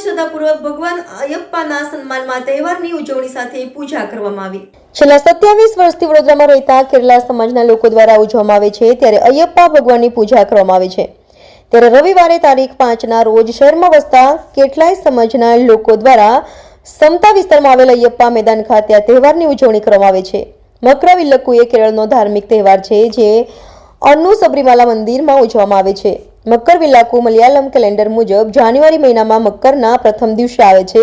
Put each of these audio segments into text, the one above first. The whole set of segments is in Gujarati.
શ્રદ્ધાપૂર્વક ભગવાન અયપ્પાના સન્માનમાં તહેવારની ઉજવણી સાથે પૂજા કરવામાં આવી. છેલ્લા સત્યાવીસ વર્ષથી વડોદરામાં રહેતા કેરલા સમાજના લોકો દ્વારા ઉજવવામાં આવે છે ત્યારે અયપ્પા ભગવાનની પૂજા કરવામાં આવે છે. ત્યારે રવિવારે તારીખ પાંચના રોજ શહેરમાં વસતા કેટલાય સમાજના લોકો દ્વારા સમતા વિસ્તારમાં આવેલ અયપ્પા મેદાન ખાતે આ તહેવારની ઉજવણી કરવામાં આવે છે. મકરા વિલ્લકુ એ કેરળનો ધાર્મિક તહેવાર છે જે અન્નુ સબરીમાલા મંદિરમાં ઉજવવામાં આવે છે. મકર વિલાકુ મલયાલમ કેલેન્ડર મુજબ જાન્યુઆરી મહિનામાં મકરના પ્રથમ દિવસે આવે છે,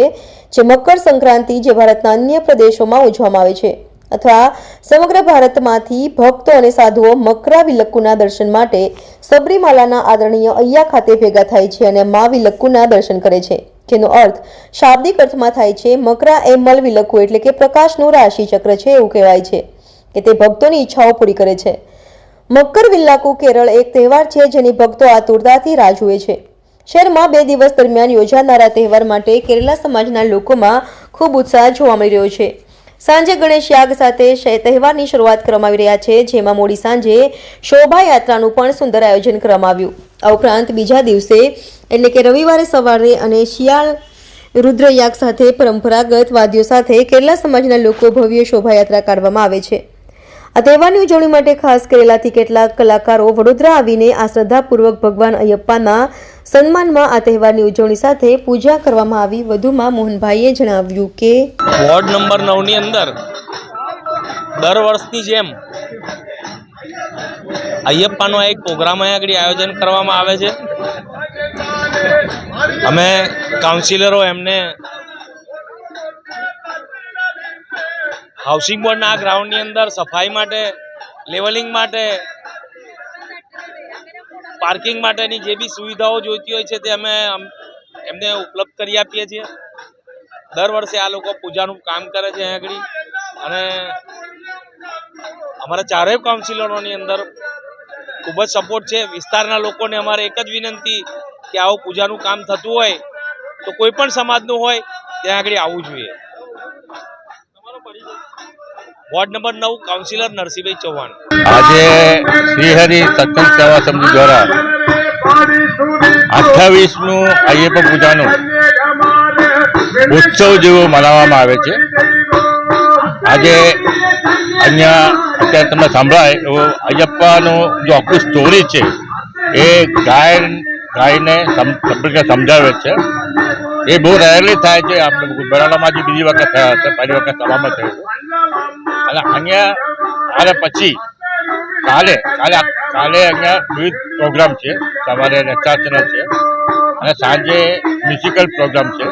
જે મકર સંક્રાંતિ જે ભારતના અન્ય પ્રદેશોમાં ઉજવવામાં આવે છે. અથવા સમગ્ર ભારતમાંથી ભક્તો અને સાધુઓ મકરા વિલક્કુના દર્શન માટે સબરીમાલાના આદરણીય અય્યા ખાતે ભેગા થાય છે અને મા વિલક્કુના દર્શન કરે છે. જેનો અર્થ, શાબ્દિક અર્થમાં થાય છે, મકરા એ મલ વિલક્કુ એટલે કે પ્રકાશનું રાશિ ચક્ર છે એવું કહેવાય છે, કે તે ભક્તોની ઈચ્છાઓ પૂરી કરે છે. મકર વિલ્લાકુ કેરળ એક તહેવાર છે જેની ભક્તો આતુરતાથી રાહ જુએ છે. શહેરમાં બે દિવસ દરમિયાન યોજાનારા તહેવાર માટે કેરલા સમાજના લોકોમાં ખૂબ ઉત્સાહ જોવા મળી રહ્યો છે. સાંજે ગણેશ યાગ સાથે તહેવારની શરૂઆત કરવામાં આવી રહ્યા છે, જેમાં મોડી સાંજે શોભાયાત્રાનું પણ સુંદર આયોજન કરવામાં આવ્યું. આ ઉપરાંત બીજા દિવસે, એટલે કે રવિવારે સવારે અને શિયાળ રુદ્રયાગ સાથે પરંપરાગત વાદ્યો સાથે કેરલા સમાજના લોકો ભવ્ય શોભાયાત્રા કાઢવામાં આવે છે. આ તહેવારની ઉજવણી માટે ખાસ કરેલાથી કેટલાક કલાકારો વડોદરા આવીને આ શ્રદ્ધાપૂર્વક ભગવાન અયપ્પાના સન્માનમાં આ તહેવારની ઉજવણી સાથે પૂજા કરવામાં આવી. વધુમાં મોહનભાઈએ જણાવ્યું કે વોર્ડ નંબર નવની અંદર દર વર્ષની જેમ અયપ્પાનો એક પ્રોગ્રામ અહીં આગળ આયોજન કરવામાં આવે છે. અમે કાઉન્સિલરો એમને હાઉસિંગ બોર્ડના આ ગ્રાઉન્ડની અંદર સફાઈ માટે, લેવલિંગ માટે, પાર્કિંગ માટેની જે બી સુવિધાઓ જોઈતી હોય છે તે અમે એમને ઉપલબ્ધ કરી આપીએ છીએ. દર વર્ષે આ લોકો પૂજાનું કામ કરે છે અહીં આગળ. અને અમારા ચારેય કાઉન્સિલરોની અંદર ખૂબ જ સપોર્ટ છે. વિસ્તારના લોકોને અમારે એક જ વિનંતી કે આવું પૂજાનું કામ થતું હોય, તો કોઈ પણ સમાજનું હોય, ત્યાં આગળ આવવું જોઈએ. વોર્ડ નંબર નવ, કાઉન્સિલર નરસિંહભાઈ ચૌહાણ. આજે શ્રીહરિ સત્સંગ સેવા સમિતિ દ્વારા અઠ્ઠાવીસનું અയ്યપ્પ પૂજાનું ઉત્સવ જેવો મનાવવામાં આવે છે. આજે અહીંયા અત્યારે તમને સંભળાય એવો અયપ્પાનું જો આખું સ્ટોરી છે, એ ગાય ગાયને સમજાવે છે. એ બહુ રેરલી થાય છે. આપણે બરાડામાં જે બીજી વખત થયા છે પહેલી વખત સભામાં થયું અને અહીંયા આને પછી કાલે કાલે કાલે અહીંયા વિવિધ પ્રોગ્રામ છે. સવારે રક્ષાચરણ છે. અને સાંજે મ્યુઝિકલ પ્રોગ્રામ છે.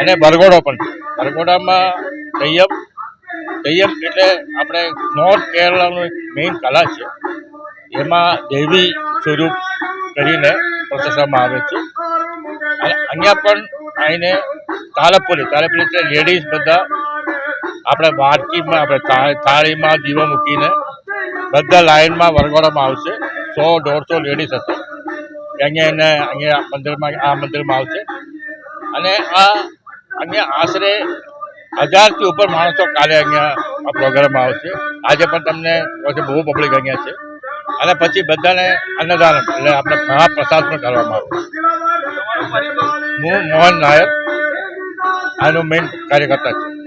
અને બરગોડો પણ છે. બરગોડામાં તૈયબ તૈયબ એટલે આપણે નોર્થ કેરળાનું મેઇન કલા છે. એમાં દેવી સ્વરૂપ કરીને પ્રસેસવામાં આવે છે. અને અહીંયા પણ આવીને તાલપુરી તાલપુરી એટલે લેડીઝ બધા આપણે વાટકીમાં આપણે થાળીમાં દીવો મૂકીને બધા લાઇનમાં વરઘોડવામાં આવશે. સો, દોઢસો લેડીઝ હશે. અહીંયા એને, અહીંયા મંદિરમાં, આ મંદિરમાં આવશે. અને આ, અહીંયા આશરે હજારથી ઉપર માણસો કાલે અહીંયા આ પ્રોગ્રામમાં આવશે. આજે પણ તમને પછી બહુ પબ્લિક અહીંયા છે. અને પછી બધાને અન્નદાન, એટલે આપણે મહાપ્રસાદ પણ કરવામાં આવે હું મોહન નાયક, આનો મેઇન કાર્યકર્તા છે.